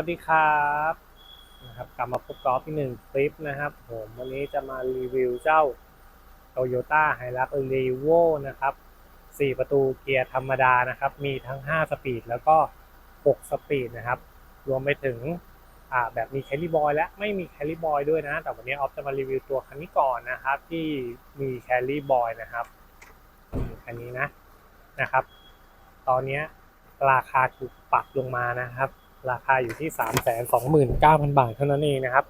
สวัสดีครับนะครับกลับมาพบกอล์ฟอีกหนึ่งคลิปนะครับผมวันนี้จะมารีวิวเจ้า Toyota h i l u x r e v o นะครับ 4 ประตูเกียร์ธรรมดานะครับ มีทั้ง 5 สปีดแล้วก็ 6 สปีดนะครับ รวมไปถึงอ่าแบบมีแคลิบอยและไม่มีแคลิบอยด้วยนะ แต่วันนี้ออฟจะมารีวิวตัวคันนี้ก่อนนะครับ ที่มีแคลิบอยนะครับคันนี้นะนะครับ ตอนนี้ราคาถูกปรับลงมานะครับ ราคาอยู่ที่ 3 2 9 0 0 0 บาทเท่านั้นเองนะครับ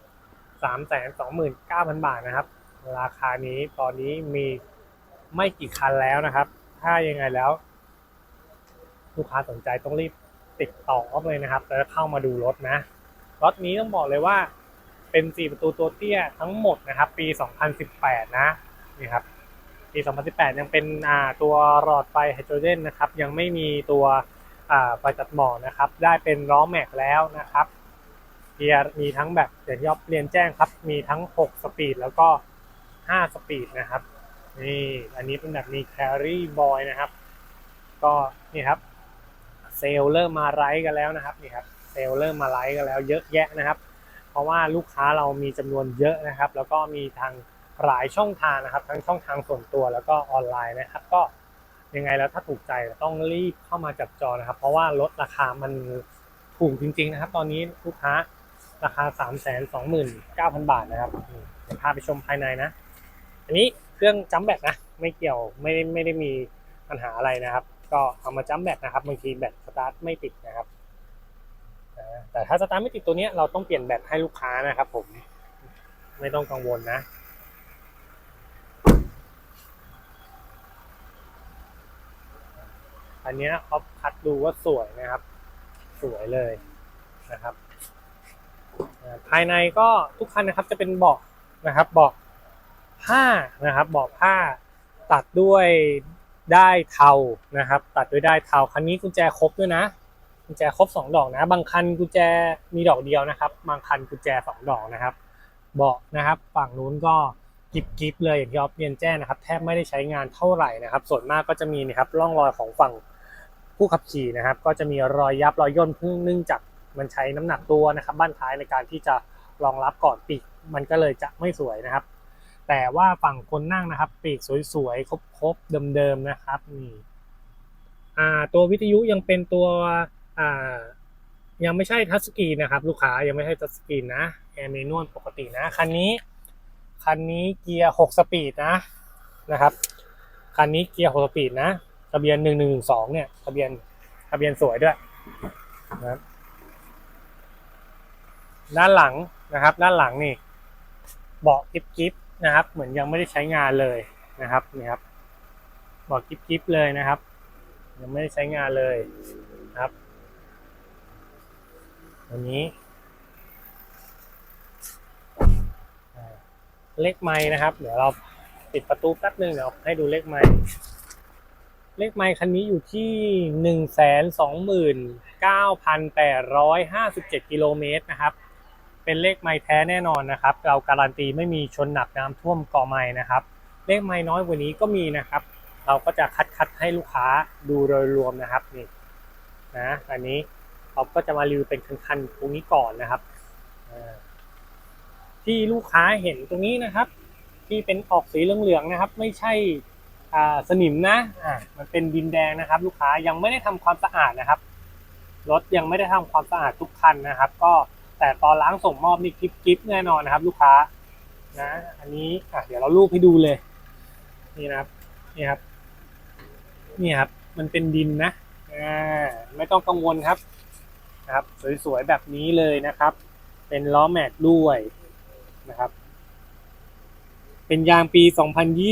3 2 9 0 0 0 บาทนะครับ ราคานี้ตอนนี้มีไม่กี่คันแล้วนะครับ ถ้ายังไงแล้ว ลูกค้าสนใจต้องรีบติดต่อออฟเลยนะครับแล้วเข้ามาดูรถนะ รถนี้ต้องบอกเลยว่าเป็น 4 ประตูตัวเตี้ยทั้งหมดนะครับ ปี 2018 นะนี่ครับปี 2018 ยังเป็นอ่าตัวหลอดไฟไฮโดรเจนนะครับ ยังไม่มีตัว ไฟตัดหมอกนะครับ ได้เป็นล้อแม็กแล้วนะครับเกียร์มีทั้งแบบเดี๋ยวยอบเรียนแจ้งครับ มีทั้ง 6 สปีดแล้วก็ 5 สปีดนะครับนี่อันนี้เป็นแบบมีแครี่บอยนะครับ ก็นี่ครับเซลล์เริ่มมาไลฟ์กันแล้วนะครับนี่ครับเซลล์เริ่มมาไลฟ์กันแล้วเยอะแยะนะครับ เพราะว่าลูกค้าเรามีจำนวนเยอะนะครับ แล้วก็มีทางหลายช่องทางนะครับ ทั้งช่องทางส่วนตัวแล้วก็ออนไลน์นะครับ ก็ ยังไงแล้วถ้าถูกใจต้องรีบเข้ามาจับจองนะครับ เพราะว่าลดราคามันถูกจริง ๆ นะครับ ตอนนี้ลูกค้าราคา 3 2 9 0 0 0 บาทนะครับเดี๋ยวพาไปชมภายในนะ อันนี้เครื่องจัมแบตนะ ไม่เกี่ยวไม่ได้ไม่ได้มีปัญหาอะไรนะครับ ก็เอามาจัมแบตนะครับบางทีแบตสตาร์ทไม่ติดนะครับแต่ถ้าสตาร์ทไม่ติดตัวนี้เราต้องเปลี่ยนแบตให้ลูกค้านะครับ ผมไม่ต้องกังวลนะ อันนี้ยเขาคัดดูว่าสวยนะครับ สวยเลยนะครับ ภายในก็ทุกคันนะครับจะเป็นเบาะนะครับเบาะผ้านะครับเบาะผ้าตัดด้วยได้เทานะครับ ตัดด้วยได้เทาคันนี้กุญแจครบด้วยนะกุญแจครบสองดอกนะ บางคันกุญแจมีดอกเดียวนะครับ บางคันกุญแจสองดอกนะครับ เบาะนะครับ ฝั่งนู้นก็กิบกิบเลยอย่างที่ออฟเรียนแจ้งนะครับ แทบไม่ได้ใช้งานเท่าไหร่นะครับ ส่วนมากก็จะมีนะครับร่องรอยของฝั่ง ผู้ขับขี่นะครับ ก็จะมีรอยยับรอยย่นเพิ่งเนื่องจากมันใช้น้ำหนักตัวนะครับ บ้านท้ายในการที่จะรองรับก่อนปีกมันก็เลยจะไม่สวยนะครับ แต่ว่าฝั่งคนนั่งนะครับ ปีกสวยๆครบๆเดิมๆนะครับนี่ตัววิทยุยังเป็นตัวยังไม่ใช่ทัชสกรีนนะครับ ลูกค้ายังไม่ใช่ทัชสกรีนนะแอร์เมนวลปกตินะคันนี้คันนี้เกียร์ 6 สปีดนะนะครับคันนี้เกียร์ 6 สปีดนะ ทะเบียนหนึ่งหนึ่งสองเนี่ยทะเบียนทะเบียนสวยด้วยนะครับด้านหลังนะครับ ด้านหลังนี่เบาะกิบกิบนะครับ เหมือนยังไม่ได้ใช้งานเลยนะครับนี่ครับเบาะกิบกิบเลยนะครับ ยังไม่ได้ใช้งานเลยนะครับอันนี้เลขไม้นะครับ เดี๋ยวเราปิดประตูแป๊บนึงเดี๋ยวให้ดูเลขไม้ เลขไมค์คันนี้อยู่ที่หนึ่งแสนสองหมื่นเก้าพันแปดร้อยห้าสิบเจ็ดกิโลเมตรนะครับ เป็นเลขไมค์แท้แน่นอนนะครับ เราการันตีไม่มีชนหนักน้ำท่วมก่อไม้นะครับ เลขไมค์น้อยกว่านี้ก็มีนะครับ เราก็จะคัดคัดให้ลูกค้าดูโดยรวมนะครับนี่นะอันนี้เราก็จะมารีวิวเป็นคันๆตรงนี้ก่อนนะครับที่ลูกค้าเห็นตรงนี้นะครับ ที่เป็นออกสีเหลืองๆนะครับ ไม่ใช่ สนิมนะอ่ามันเป็นดินแดงนะครับ ลูกค้ายังไม่ได้ทำความสะอาดนะครับรถยังไม่ได้ทำความสะอาดทุกคันนะครับ ก็แต่ตอนล้างส่งมอบนี่กริบกริบแน่นอนนะครับ ลูกค้านะอันนี้อะเดี๋ยวเราลูบให้ดูเลย นี่นะครับนี่ครับนี่ครับ มันเป็นดินนะอ่าไม่ต้องกังวลครับนะครับ สวยๆแบบนี้เลยนะครับ เป็นล้อแม็กด้วยนะครับ เป็นยางปี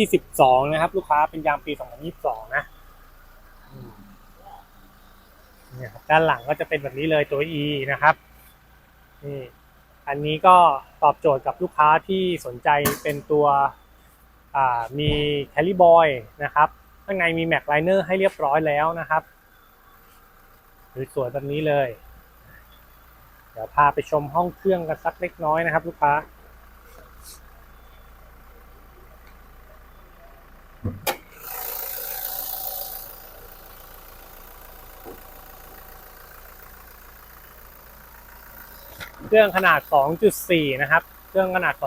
2022 นะครับ ลูกค้าเป็นยางปี 2022 นะอืมเนี่ยครับด้านหลังก็จะเป็นแบบนี้เลยตัว E นะครับนี่อันนี้ก็ตอบโจทย์กับลูกค้าที่สนใจเป็นตัวมีแคลิบอยนะครับข้างในมีแม็กไลเนอร์ให้เรียบร้อยแล้วนะครับสวยๆแบบนี้เลย เดี๋ยวพาไปชมห้องเครื่องกันสักเล็กน้อยนะครับ ลูกค้า เครื่องขนาด 2.4 นะครับ เครื่องขนาด 2.4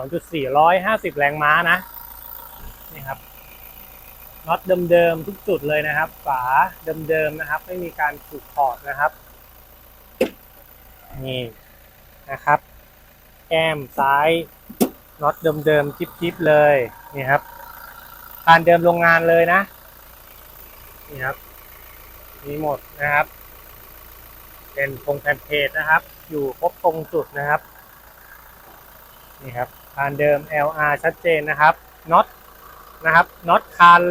150 แรงม้านะ นี่ครับ น็อตเดิมๆทุกจุดเลยนะครับ ฝาเดิมๆนะครับ ไม่มีการถูกถอดนะครับ นี่นะครับ แก้มซ้ายน็อตเดิมๆทิปๆเลย นี่ครับ คานเดิมโรงงานเลยนะ นี่ครับ มีหมดนะครับ เป็นพงแผ่นเพจนะครับ อยู่ครบตรงจุดนะครับ นี่ครับคานเดิม LR ชัดเจนนะครับน็อตนะครับน็อตคาน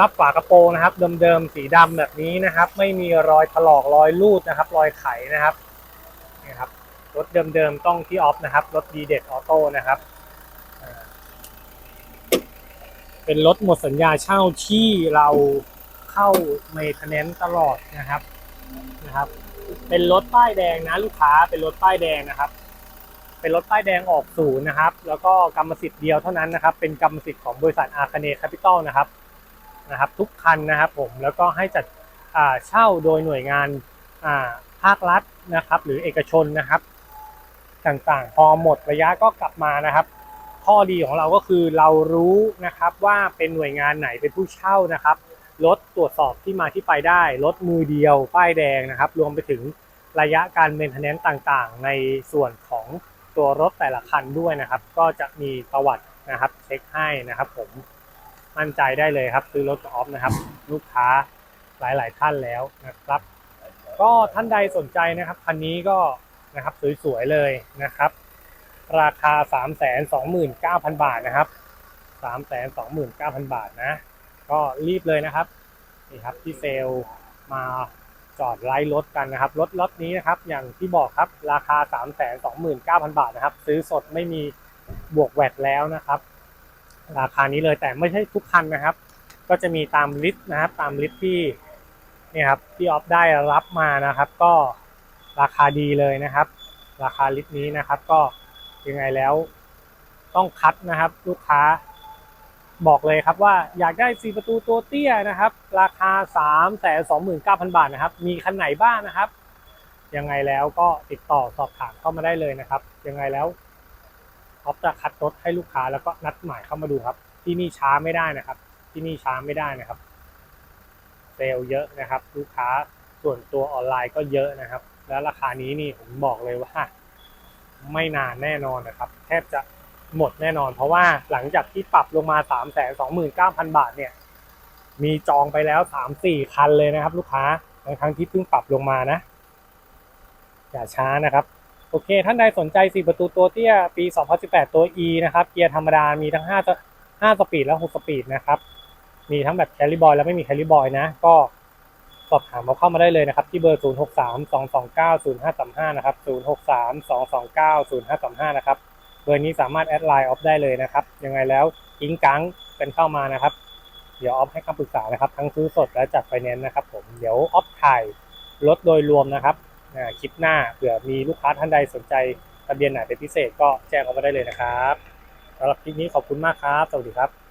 รับฝากระโปรงนะครับ เดิมๆสีดำแบบนี้นะครับ ไม่มีรอยถลอกรอยลูดนะครับ รอยไขนะครับนี่ครับรถเดิมๆต้องที่ออฟนะครับรถดีเด็ดออโต้นะครับอ่า เป็นรถหมดสัญญาเช่าที่เราเข้าเมทเนนตลอดนะครับนะครับ เป็นรถป้ายแดงนะลูกค้าเป็นรถป้ายแดงนะครับ เป็นรถป้ายแดงออกศูนย์นะครับ แล้วก็กรรมสิทธิ์เดียวเท่านั้นนะครับ เป็นกรรมสิทธิ์ของบริษัทอาคเนย์แคปิตอลนะครับนะครับ ทุกคันนะครับผมแล้วก็ให้จัดเช่าโดยหน่วยงานภาครัฐนะครับ หรือเอกชนนะครับ ต่างๆ พอหมดระยะก็กลับมานะครับ ข้อดีของเราก็คือเรารู้นะครับว่าเป็นหน่วยงานไหนเป็นผู้เช่านะครับรถตรวจสอบที่มาที่ไปได้รถมือเดียว ป้ายแดงนะครับ รวมไปถึงระยะการเมนเทนแนนซ์ต่างๆ ในส่วนของตัวรถแต่ละคันด้วยนะครับ ก็จะมีประวัตินะครับ เช็คให้นะครับ ผมมั่นใจได้เลยครับ ซื้อรถกับออฟนะครับ ลูกค้าหลายๆท่านแล้วนะครับ ก็ท่านใดสนใจนะครับคันนี้ก็นะครับสวยๆเลยนะครับ ราคา 329,000 บาทนะครับ 329,000 บาทนะ ก็รีบเลยนะครับนี่ครับที่เซลมาจอดไล่รถกันนะครับรถรถนี้นะครับอย่างที่บอกครับราคา 329,000 บาทนะครับ ซื้อสดไม่มีบวกแวดแล้วนะครับ ราคานี้เลยแต่ไม่ใช่ทุกคันนะครับ ก็จะมีตามลิสต์นะครับ ตามลิสต์ที่นี่ครับที่ออฟได้รับมานะครับ ก็ราคาดีเลยนะครับ ราคาลิสต์นี้นะครับ ก็ ยังไงแล้ว ต้องคัดนะครับ ลูกค้า บอกเลยครับว่าอยากได้4ประตูตัวเตี้ยนะครับ ราคา3 2 9 0 0 0 บาทนะครับ มีคันไหนบ้างนะครับ ยังไงแล้วก็ติดต่อสอบถามเข้ามาได้เลยนะครับ ยังไงแล้วออฟจะคัดรถให้ลูกค้าแล้วก็นัดหมายเข้ามาดูครับ ที่นี่ช้าไม่ได้นะครับ ที่นี่ช้าไม่ได้นะครับเซลเยอะนะครับ ลูกค้าส่วนตัวออนไลน์ก็เยอะนะครับ แล้วราคานี้นี่ผมบอกเลยว่า ไม่นานแน่นอนนะครับ แทบจะหมดแน่นอน เพราะว่าหลังจากที่ปรับลงมา 3 2 9 0 0 0 บาทเนี่ย มีจองไปแล้ว 3-4 คันเลยนะครับ ลูกค้าทั้งทั้งที่เพิ่งปรับลงมานะ อย่าช้านะครับ โอเค ท่านใดสนใจ 4 ประตูตัวเตี้ยปี 2018 ตัว E นะครับ เกียร์ธรรมดา มีทั้ง 5 5 สปีดและ 6 สปีดนะครับ มีทั้งแบบแคลิบอยและไม่มีแคลิบอยนะ ก็ สอบถามเราเข้ามาได้เลยนะครับ ที่เบอร์ 0632290535 นะครับ 0632290535 นะครับ เบอร์นี้สามารถแอดไลน์ออฟได้เลยนะครับ ยังไงแล้วกิ้งกังกันเข้ามานะครับ เดี๋ยวออฟให้คำปรึกษานะครับ ทั้งซื้อสดและจัดไฟแนนซ์นะครับผมเดี๋ยวออฟถ่ายรถโดยรวมนะครับคลิปหน้าเผื่อมีลูกค้าท่านใดสนใจทะเบียนไหนเป็นพิเศษก็แจ้งออกมาได้เลยนะครับสำหรับคลิปนี้ขอบคุณมากครับ สวัสดีครับ